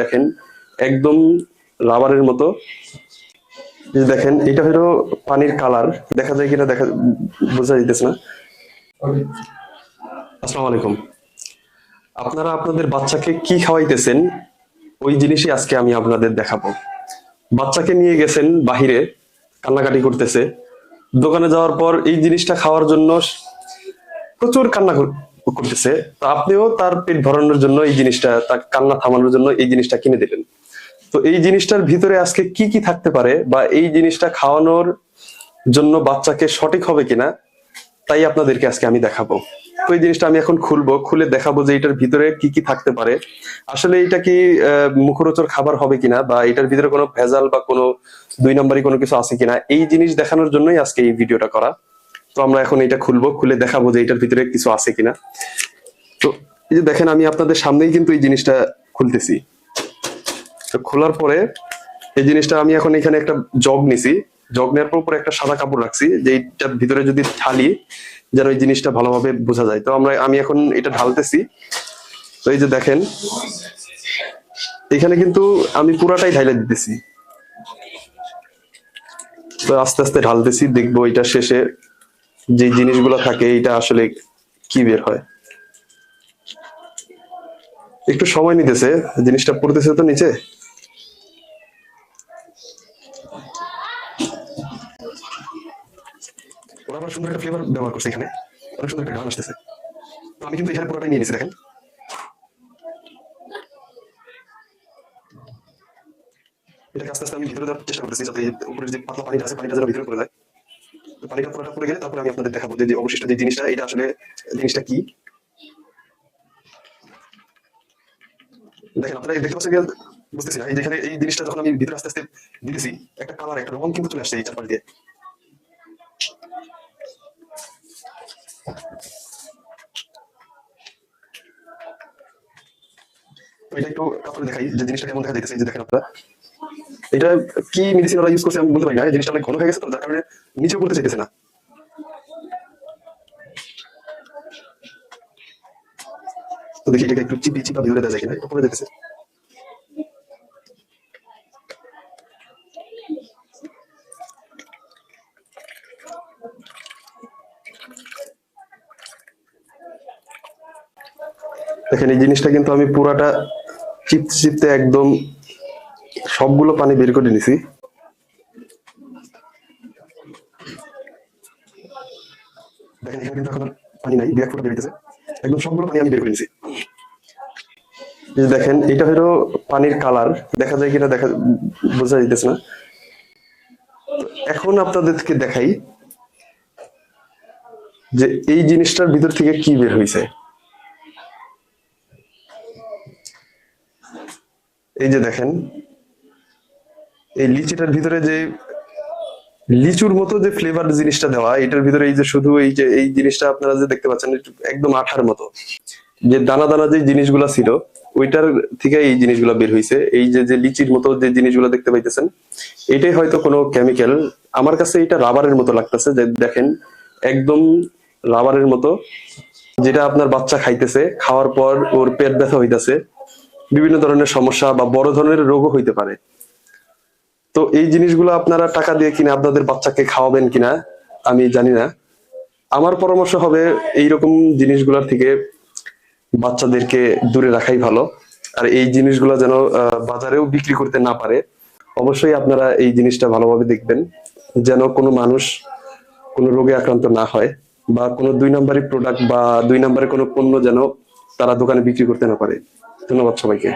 দেখেন, একদম রাবারের মতো। দেখেন, এটা হলো পানির কালার। দেখা যায় কিনা, দেখা বোঝা যাইতেছে না। আসসালামু আলাইকুম। আপনারা আপনাদের বাচ্চাকে কি খাওয়াইতেছেন, ওই জিনিসই আজকে আমি আপনাদের দেখাবো। বাচ্চাকে নিয়ে গেছেন বাহিরে, কান্নাকাটি করতেছে। দোকানে যাওয়ার পর এই জিনিসটা খাওয়ার জন্য প্রচুর কান্না করতেছে তো আপনিও তার পেট ভরানোর জন্য এই জিনিসটা তার কান্না থামানোর জন্য এই জিনিসটা কিনে দিলেন। তো এই জিনিসটার ভিতরে আজকে কি কি থাকতে পারে বা এই জিনিসটা খাওয়ানোর জন্য বাচ্চাকে সঠিক হবে কিনা তাই আপনাদেরকে আজকে আমি দেখাবো। তো এই জিনিসটা আমি এখন খুলবো খুলে দেখাবো যে এটার ভিতরে কি কি থাকতে পারে। আসলে এটা কি আহ, মুখরোচক খাবার হবে কিনা বা এটার ভিতরে কোনো ভেজাল বা কোনো দুই নম্বরই কোনো কিছু আছে কিনা এই জিনিস দেখানোর জন্যই আজকে এই ভিডিওটা করা। তো আমরা এখন এটা খুলবো, খুলে দেখাবো যে এটার ভিতরে কিছু আছে কিনা। তো এই যে দেখেন, আমি আপনাদের সামনেই কিন্তু এই জিনিসটা খুলতেছি। তো খোলার পরে এই জিনিসটা আমি এখন এখানে একটা জগ নিছি। জগ নেওয়ার পর উপরে একটা সাদা কাপড় রাখছি, যে এইটার ভিতরে যদি ঢালি, যেন এই জিনিসটা ভালোভাবে বোঝা যায়। তো আমরা, আমি এখন এটা ঢালতেছি। তো এই যে দেখেন, এখানে কিন্তু আমি পুরাটাই ঢাইলে দিতেছি। তো আস্তে আস্তে ঢালতেছি, দেখব এটা শেষে যে জিনিসগুলো থাকে এটা আসলে কি বের হয়? একটু সময় নিতেছে, জিনিসটা পড়তেছে তো নিচে? ওরা আবার সুন্দর একটা ব্যবহার করছে এখানে। অনেক সুন্দর একটা আমি কিন্তু এখানে পুরোটাই নিয়ে নিছি, দেখেন। এটাকে আস্তে আস্তে আমি ভিতরে দেওয়ার চেষ্টা করতেছি, যাতে উপরে যে পাতলা পানিটা আছে, পানিটা যেন ভিতরে পড়ে যায়। পানিটা পুরোটা পড়ে গেলে তারপরে আমি আপনাদের দেখাবো যে অবশিষ্ট যে জিনিসটা, এটা আসলে জিনিসটা কি? দেখেন, আপনারা দেখতে পাচ্ছেন বুঝতেছি না যেখানে এই জিনিসটা যখন আমি ভিতরে আস্তে আস্তে দিতেছি, একটা কালার, একটা রং কিন্তু চলে আসছে এই চারপাশ দিয়ে। এটা একটু কাপড়ে দেখাই যে জিনিসটা কেমন দেখা যাইতেছে যে দেখেন আপনারা। এটা কি মেডিসিন ওরা ইউজ করছে আমি বলতে পারি না। জিনিসটা অনেক ঘন হয়ে গেছে তো, যার কারণে চাইতেছে না। তো দেখি এটাকে একটু চিপি চিপা ভিতরে দেওয়া যায় কিনা দেখেন, এই জিনিসটা কিন্তু আমি পুরাটা চিপতে চিপতে একদম সবগুলো পানি বের করে নিছি। দেখেন এটা হলো পানির কালার। দেখা যায় কিনা দেখা বোঝা যাইতেছে না। এখন আপনাদেরকে দেখাই যে এই জিনিসটার ভিতর থেকে কি বের হয়েছে এই যে দেখেন এই লিচিটার ভিতরে যে লিচুর মতো যে ফ্লেভার জিনিসটা দেওয়া, এটার ভিতরে এই যে শুধু এই যে এই জিনিসটা আপনারা যে দেখতে পাচ্ছেন একদম আঠার মতো। যে দানা দানা যে জিনিসগুলা ছিল, ওইটার থেকে এই জিনিসগুলা বের হয়েছে এই যে যে লিচির মতো যে জিনিসগুলো দেখতে পাইতেছেন, এটাই হয়তো কোনো কেমিক্যাল আমার কাছে এটা রাবারের মতো লাগতেছে, যে দেখেন, একদম রাবারের মতো। যেটা আপনার বাচ্চা খাইতেছে, খাওয়ার পর ওর পেট ব্যথা হইতেছে। বিভিন্ন ধরনের সমস্যা বা বড় ধরনের রোগও হইতে পারে। তো এই জিনিসগুলো আপনারা টাকা দিয়ে কিনে আপনাদের বাচ্চাকে খাওয়াবেন কিনা, আমি জানি না। আমার পরামর্শ হবে এইরকম জিনিসগুলোর থেকে বাচ্চাদেরকে দূরে রাখাই ভালো। আর এই জিনিসগুলো যেন বাজারেও বিক্রি করতে না পারে, অবশ্যই আপনারা এই জিনিসটা ভালোভাবে দেখবেন, যেন কোনো মানুষ কোনো রোগে আক্রান্ত না হয় বা কোনো দুই নম্বরই প্রোডাক্ট বা দুই নম্বরের কোনো পণ্য যেন তারা দোকানে বিক্রি করতে না পারে। ধন্যবাদ সবাইকে।